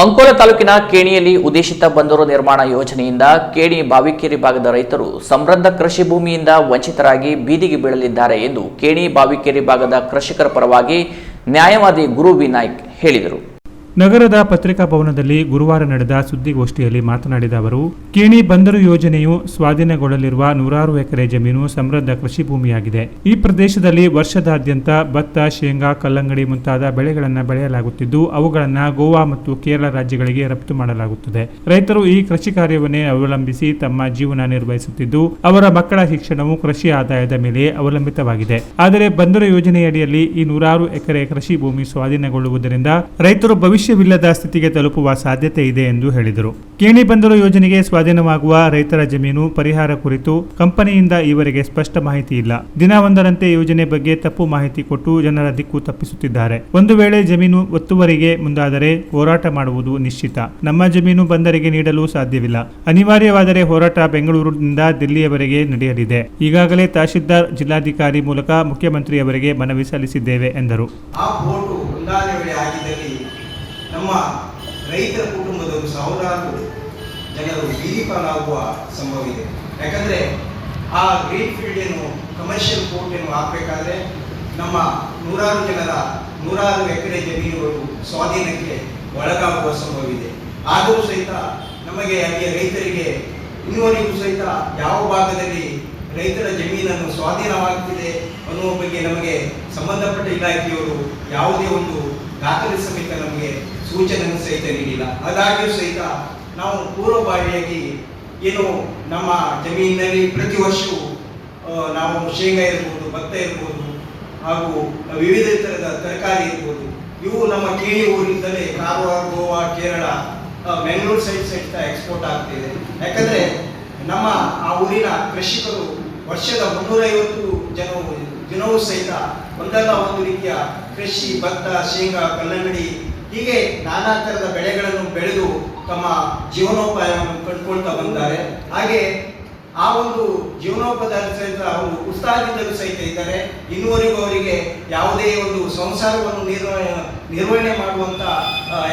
ಅಂಕೋಲ ತಾಲೂಕಿನ ಕೇಣಿಯಲ್ಲಿ ಉದ್ದೇಶಿತ ಬಂದರು ನಿರ್ಮಾಣ ಯೋಜನೆಯಿಂದ ಕೇಣಿ ಬಾವಿಕೇರಿ ಭಾಗದ ರೈತರು ಸಮೃದ್ಧ ಕೃಷಿ ಭೂಮಿಯಿಂದ ವಂಚಿತರಾಗಿ ಬೀದಿಗೆ ಬೀಳಲಿದ್ದಾರೆ ಎಂದು ಕೇಣಿ ಬಾವಿಕೇರಿ ಭಾಗದ ಕೃಷಿಕರ ಪರವಾಗಿ ನ್ಯಾಯವಾದಿ ಗುರು ವಿನಾಯಕ್ ಹೇಳಿದರು. ನಗರದ ಪತ್ರಿಕಾ ಭವನದಲ್ಲಿ ಗುರುವಾರ ನಡೆದ ಸುದ್ದಿಗೋಷ್ಠಿಯಲ್ಲಿ ಮಾತನಾಡಿದ ಅವರು, ಕೇಣಿ ಬಂದರು ಯೋಜನೆಯು ಸ್ವಾಧೀನಗೊಳ್ಳಲಿರುವ ನೂರಾರು ಎಕರೆ ಜಮೀನು ಸಮೃದ್ಧ ಕೃಷಿ ಭೂಮಿಯಾಗಿದೆ. ಈ ಪ್ರದೇಶದಲ್ಲಿ ವರ್ಷದಾದ್ಯಂತ ಭತ್ತ, ಶೇಂಗಾ, ಕಲ್ಲಂಗಡಿ ಮುಂತಾದ ಬೆಳೆಗಳನ್ನು ಬೆಳೆಯಲಾಗುತ್ತಿದ್ದು, ಅವುಗಳನ್ನು ಗೋವಾ ಮತ್ತು ಕೇರಳ ರಾಜ್ಯಗಳಿಗೆ ರಫ್ತು ಮಾಡಲಾಗುತ್ತದೆ. ರೈತರು ಈ ಕೃಷಿ ಕಾರ್ಯವನ್ನೇ ಅವಲಂಬಿಸಿ ತಮ್ಮ ಜೀವನ ನಿರ್ವಹಿಸುತ್ತಿದ್ದು, ಅವರ ಮಕ್ಕಳ ಶಿಕ್ಷಣವು ಕೃಷಿ ಆದಾಯದ ಮೇಲೆ ಅವಲಂಬಿತವಾಗಿದೆ. ಆದರೆ ಬಂದರು ಯೋಜನೆಯಡಿಯಲ್ಲಿ ಈ ನೂರಾರು ಎಕರೆ ಕೃಷಿ ಭೂಮಿ ಸ್ವಾಧೀನಗೊಳ್ಳುವುದರಿಂದ ರೈತರು ಭವಿಷ್ಯವಿಲ್ಲದ ಸ್ಥಿತಿಗೆ ತಲುಪುವ ಸಾಧ್ಯತೆ ಇದೆ ಎಂದು ಹೇಳಿದರು. ಕೇಣಿ ಬಂದರು ಯೋಜನೆಗೆ ಸ್ವಾಧೀನವಾಗುವ ರೈತರ ಜಮೀನು ಪರಿಹಾರ ಕುರಿತು ಕಂಪನಿಯಿಂದ ಈವರೆಗೆ ಸ್ಪಷ್ಟ ಮಾಹಿತಿ ಇಲ್ಲ. ದಿನವೊಂದರಂತೆ ಯೋಜನೆ ಬಗ್ಗೆ ತಪ್ಪು ಮಾಹಿತಿ ಕೊಟ್ಟು ಜನರ ದಿಕ್ಕು ತಪ್ಪಿಸುತ್ತಿದ್ದಾರೆ. ಒಂದು ವೇಳೆ ಜಮೀನು ಒತ್ತುವರಿಗೆ ಮುಂದಾದರೆ ಹೋರಾಟ ಮಾಡುವುದು ನಿಶ್ಚಿತ. ನಮ್ಮ ಜಮೀನು ಬಂದರಿಗೆ ನೀಡಲು ಸಾಧ್ಯವಿಲ್ಲ. ಅನಿವಾರ್ಯವಾದರೆ ಹೋರಾಟ ಬೆಂಗಳೂರಿನಿಂದ ದಿಲ್ಲಿಯವರೆಗೆ ನಡೆಯಲಿದೆ. ಈಗಾಗಲೇ ತಹಶೀಲ್ದಾರ್ ಜಿಲ್ಲಾಧಿಕಾರಿ ಮೂಲಕ ಮುಖ್ಯಮಂತ್ರಿಯವರಿಗೆ ಮನವಿ ಸಲ್ಲಿಸಿದ್ದೇವೆ ಎಂದರು ಆ ಬೋಟು ಹೊಂದಾನೆ ವೇಳೆ ಆಗಿದ್ದಲ್ಲಿ ನಮ್ಮ ರೈತರ ಕುಟುಂಬದವರು ಸಾವಿರಾರು ಜನರು ಬೀದಿಪಾಲಾಗುವ ಸಂಭವ ಇದೆ ಯಾಕಂದರೆ ಆ ಗ್ರೀನ್ ಫೀಲ್ಡ್ ಏನು ಕಮರ್ಷಿಯಲ್ ಕೋರ್ಟ್ ಏನು ಹಾಕಬೇಕಾದ್ರೆ ನಮ್ಮ ನೂರಾರು ಜನರ ನೂರಾರು ಎಕರೆ ಜಮೀನುಗಳು ಸ್ವಾಧೀನಕ್ಕೆ ಒಳಗಾಗುವ ಸಂಭವ ಇದೆ ಆದರೂ ಸಹಿತ ನಮಗೆ ಅಲ್ಲಿಯ ರೈತರಿಗೆ ಇನ್ನುವರೆಗೂ ಸಹಿತ ಯಾವ ಭಾಗದಲ್ಲಿ ರೈತರ ಜಮೀನನ್ನು ಸ್ವಾಧೀನವಾಗುತ್ತಿದೆ ಅನ್ನುವ ಬಗ್ಗೆ ನಮಗೆ ಸಂಬಂಧಪಟ್ಟ ಇಲಾಖೆಯವರು ಯಾವುದೇ ಒಂದು ದಾಖಲೆ ಸಮೇತ ನಮಗೆ ಸೂಚನೆಯನ್ನು ಸಹಿತ ನೀಡಿಲ್ಲ. ಆದಾಗ್ಯೂ ಸಹಿತ ನಾವು ಪೂರ್ವಭಾವಿಯಾಗಿ ಏನು ನಮ್ಮ ಜಮೀನಿನಲ್ಲಿ ಪ್ರತಿ ವರ್ಷವೂ ನಾವು ಶೇಂಗಾ ಇರ್ಬೋದು, ಭತ್ತ ಇರ್ಬೋದು, ಹಾಗೂ ವಿವಿಧ ಥರದ ತರಕಾರಿ ಇರ್ಬೋದು. ಇವು ನಮ್ಮ ಕೇಳಿ ಊರಿಂದಲೇ ಕಾರವಾರ, ಗೋವಾ, ಕೇರಳ ಬೆಂಗಳೂರು ಸೈಡ್ ಸಹಿತ ಎಕ್ಸ್ಪೋರ್ಟ್ ಆಗ್ತಿದೆ ಯಾಕಂದ್ರೆ ನಮ್ಮ ಆ ಊರಿನ ಕೃಷಿಕರು ವರ್ಷದ ಮುನ್ನೂರೈವತ್ತು ಜನ ದಿನವೂ ಸಹಿತ ಒಂದಲ್ಲ ಒಂದು ರೀತಿಯ ಕೃಷಿ, ಭತ್ತ, ಶೇಂಗಾ, ಕಲ್ಲಂಗಡಿ ಹೀಗೆ ನಾನಾ ಥರದ ಬೆಳೆಗಳನ್ನು ಬೆಳೆದು ತಮ್ಮ ಜೀವನೋಪಾಯವನ್ನು ಕಂಡುಕೊಳ್ತಾ ಬಂದಿದ್ದಾರೆ. ಹಾಗೆ ಆ ಒಂದು ಜೀವನೋಪಾಯ ಸಹಿತ ಅವರು ಉತ್ಸಾಹದಿಂದಲೂ ಸಹಿತ ಇದ್ದಾರೆ. ಇನ್ನುವರೆಗೂ ಅವರಿಗೆ ಯಾವುದೇ ಒಂದು ಸಂಸಾರವನ್ನು ನಿರ್ವಹಣೆ ನಿರ್ವಹಣೆ ಮಾಡುವಂತ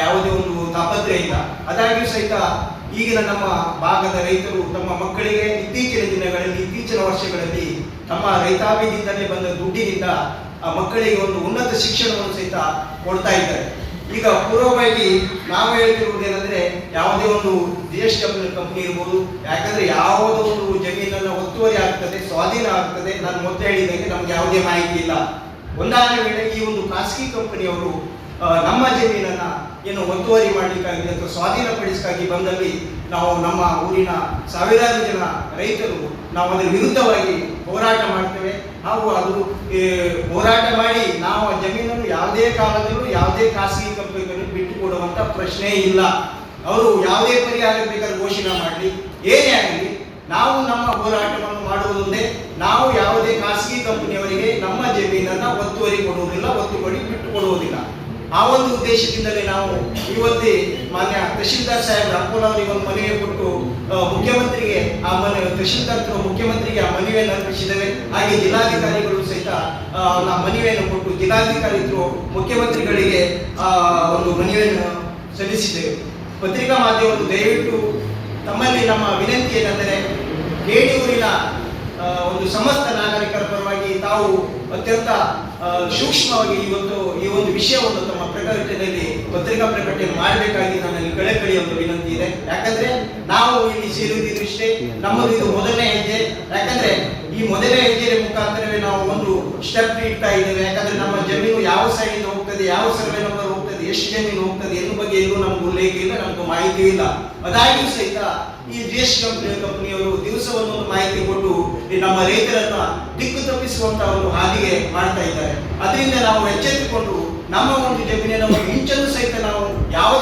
ಯಾವುದೇ ಒಂದು ತಾಪತ್ರೆ ಇಲ್ಲ. ಅದಾಗಿಯೂ ಸಹಿತ ಈಗಿನ ನಮ್ಮ ಭಾಗದ ರೈತರು ತಮ್ಮ ಮಕ್ಕಳಿಗೆ ಇತ್ತೀಚಿನ ದಿನಗಳಲ್ಲಿ, ಇತ್ತೀಚಿನ ವರ್ಷಗಳಲ್ಲಿ ತಮ್ಮ ರೈತಾಭಿದಿಂದಲೇ ಬಂದ ದುಡ್ಡಿನಿಂದ ಆ ಮಕ್ಕಳಿಗೆ ಒಂದು ಉನ್ನತ ಶಿಕ್ಷಣವನ್ನು ಸಹಿತ ಕೊಡ್ತಾ ಇದ್ದಾರೆ. ಈಗ ಪೂರ್ವವಾಗಿ ನಾವು ಹೇಳ್ತಿರುವುದೇನೆಂದ್ರೆ ಯಾವುದೇ ಒಂದು ದೇಶ ಕಂಪ್ನಿ ಇರ್ಬೋದು, ಯಾಕಂದ್ರೆ ಯಾವುದೋ ಒಂದು ಜಮೀನನ್ನು ಒತ್ತುವರಿ ಆಗ್ತದೆ, ಸ್ವಾಧೀನ ಆಗ್ತದೆ. ನಾನು ಮೊದಲು ಹೇಳಿದಂಗೆ ನಮ್ಗೆ ಯಾವುದೇ ಮಾಹಿತಿ ಇಲ್ಲ. ಒಂದಾದ ವೇಳೆ ಈ ಒಂದು ಖಾಸಗಿ ಕಂಪನಿಯವರು ನಮ್ಮ ಜಮೀನನ್ನ ಏನು ಒತ್ತುವರಿ ಮಾಡಲಿಕ್ಕಾಗಿ ಅಥವಾ ಸ್ವಾಧೀನಪಡಿಸಕ್ಕಾಗಿ ಬಂದಲ್ಲಿ ನಾವು ನಮ್ಮ ಊರಿನ ಸಾವಿರಾರು ಜನ ರೈತರು ನಾವು ಅದರ ವಿರುದ್ಧವಾಗಿ ಹೋರಾಟ ಮಾಡ್ತೇವೆ. ಹಾಗೂ ಅದು ಹೋರಾಟ ಮಾಡಿ ನಾವು ಜಮೀನನ್ನು ಯಾವುದೇ ಕಾಲದಲ್ಲೂ ಯಾವುದೇ ಖಾಸಗಿ ಕಂಪನಿಗಳನ್ನು ಬಿಟ್ಟು ಕೊಡುವಂಥ ಪ್ರಶ್ನೆ ಇಲ್ಲ. ಅವರು ಯಾವುದೇ ಪರಿಹಾರ ಬೇಕಾದ್ರೆ ಘೋಷಣೆ ಮಾಡಲಿ. ಏನೇ ಆಗಲಿ ನಾವು ನಮ್ಮ ಹೋರಾಟವನ್ನು ಮಾಡುವುದೊಂದೇ ನಾವು ಯಾವುದೇ ಖಾಸಗಿ ಕಂಪನಿಯವರಿಗೆ ನಮ್ಮ ಜಮೀನನ್ನು ಒತ್ತುವರಿ ಕೊಡುವುದಿಲ್ಲ ಒತ್ತು ಕೊಡಿ ಬಿಟ್ಟು ಕೊಡುವುದಿಲ್ಲ ಆ ಒಂದು ಉದ್ದೇಶದಿಂದಲೇ ನಾವು ಇವತ್ತೇ ಮಾನ್ಯ ತಹಶೀಲ್ದಾರ್ ಸಾಹೇಬ್ ಅಪ್ಪಲ್ ಅವರಿಗೆ ಒಂದು ಮನವಿ ಕೊಟ್ಟು ಆ, ಮುಖ್ಯಮಂತ್ರಿಗೆ ಆ ಮನೆ ತಹಶೀಲ್ದಾರ್ ಮುಖ್ಯಮಂತ್ರಿಗೆ ಆ ಮನವಿಯನ್ನು ಅರ್ಪಿಸಿದ್ದೇವೆ ಹಾಗೆ ಜಿಲ್ಲಾಧಿಕಾರಿಗಳು ಸಹಿತ ಆ, ಮನವಿಯನ್ನು ಕೊಟ್ಟು ಜಿಲ್ಲಾಧಿಕಾರಿಗಳು ಮುಖ್ಯಮಂತ್ರಿಗಳಿಗೆ ಒಂದು ಮನವಿಯನ್ನು ಸಲ್ಲಿಸಿದ್ದೇವೆ. ಪತ್ರಿಕಾ ಮಾಧ್ಯಮಗಳು ದಯವಿಟ್ಟು ತಮ್ಮಲ್ಲಿ ನಮ್ಮ ವಿನಂತಿ ಏನೆಂದರೆ ಬೇಡಿಯೂರಿನ ಒಂದು ಸಮಸ್ತ ನಾಗರಿಕರ ಪರವಾಗಿ ತಾವು ಅತ್ಯಂತ ಸೂಕ್ಷ್ಮವಾಗಿ ಇವತ್ತು ಈ ಒಂದು ವಿಷಯವನ್ನು ತಮ್ಮ ಪ್ರಕಟಣೆಯಲ್ಲಿ ಪತ್ರಿಕಾ ಪ್ರಕಟಣೆ ಮಾಡಬೇಕಾಗಿ ನನ್ನಲ್ಲಿ ಕಳೆ ಒಂದು ವಿನಂತಿ ಇದೆ. ಯಾಕಂದ್ರೆ ನಾವು ಇಲ್ಲಿ ಸೇರಿದ್ದೀವಿ ಇಷ್ಟೇ. ನಮ್ಮದು ಇದು ಮೊದಲನೇ ಹೆಜ್ಜೆ. ಯಾಕಂದ್ರೆ ಈ ಮೊದಲನೇ ಹೆಜ್ಜೆಯ ಮುಖಾಂತರವೇ ನಾವು ಒಂದು ಸ್ಟೆಪ್ ಇಡ್ತಾ ಇದ್ದೇವೆ. ಯಾಕಂದ್ರೆ ನಮ್ಮ ಜಮೀನು ಯಾವ ಸೈಡ್ ಹೋಗ್ತದೆ, ಯಾವ ಸರ್ವೆ ನಂಬರ್ ಹೋಗ್ತದೆ, ಎಷ್ಟು ಜಮೀನು ಹೋಗ್ತದೆ ಎನ್ನುವ ಬಗ್ಗೆ ಎಲ್ಲೂ ನಮ್ಗೆ ಉಲ್ಲೇಖ ಇಲ್ಲ, ನಮ್ಗೆ ಮಾಹಿತಿ ಇಲ್ಲ. ಅದಾಗಿಯೂ ಸಹಿತ ಈ ದೇಶ ಕಂಪನಿ ಕಂಪನಿಯವರು ದಿವಸವನ್ನು ಮಾಹಿತಿ ಕೊಟ್ಟು ನಮ್ಮ ರೈತರನ್ನ ದಿಕ್ಕು ತಪ್ಪಿಸುವಂತ ಒಂದು ಹಾದಿಗೆ ಮಾಡ್ತಾ ಇದ್ದಾರೆ. ಅದರಿಂದ ನಾವು ಎಚ್ಚೆತ್ತುಕೊಂಡು ನಮ್ಮ ಒಂದು ಜಮೀನಿನ ಒಂದು ಇಂಚನ್ನು ಸಹಿತ ನಾವು ಕಂಪನಿಗೆ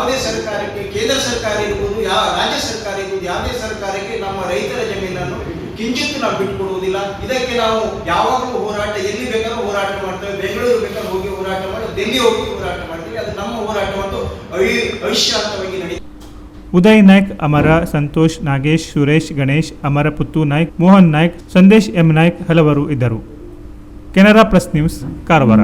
ಯಾವುದೇ ಸರ್ಕಾರಕ್ಕೆ, ಕೇಂದ್ರ ಸರ್ಕಾರ ಇರ್ಬೋದು ಯಾವ ರಾಜ್ಯ ಸರ್ಕಾರ ಇರ್ಬೋದು, ಯಾವುದೇ ಸರ್ಕಾರಕ್ಕೆ ನಮ್ಮ ರೈತರ ಜಮೀನನ್ನು ಕಿಂಚಿತ್ತು ನಾವು ಬಿಟ್ಟುಕೊಡುವುದಿಲ್ಲ ಇದಕ್ಕೆ ನಾವು ಯಾವಾಗಲೂ ಹೋರಾಟ, ಎಲ್ಲಿ ಬೇಕಾದ್ರೂ ಹೋರಾಟ ಮಾಡ್ತೇವೆ. ಬೆಂಗಳೂರು ಬೇಕಾದ್ರೂ ಹೋಗಿ ಹೋರಾಟ ಮಾಡಿ ಡೆಲ್ಲಿ ಹೋಗಿ ಹೋರಾಟ ಮಾಡ್ತೀವಿ. ಅದು ನಮ್ಮ ಹೋರಾಟ ಮತ್ತು ಅವಿ- ಅವಿಶ್ರಾಂತವಾಗಿ ನಡೀತದೆ ಉದಯ್ ನಾಯ್ಕ್, ಅಮರ ಸಂತೋಷ್, ನಾಗೇಶ್, ಸುರೇಶ್, ಗಣೇಶ್, ಅಮರ ಪುತ್ತು ನಾಯ್ಕ್, ಮೋಹನ್ ನಾಯ್ಕ್, ಸಂದೇಶ್ ಎಂ ನಾಯ್ಕ್ ಹಲವರು ಇದ್ದರು. Canara press news, Karwar.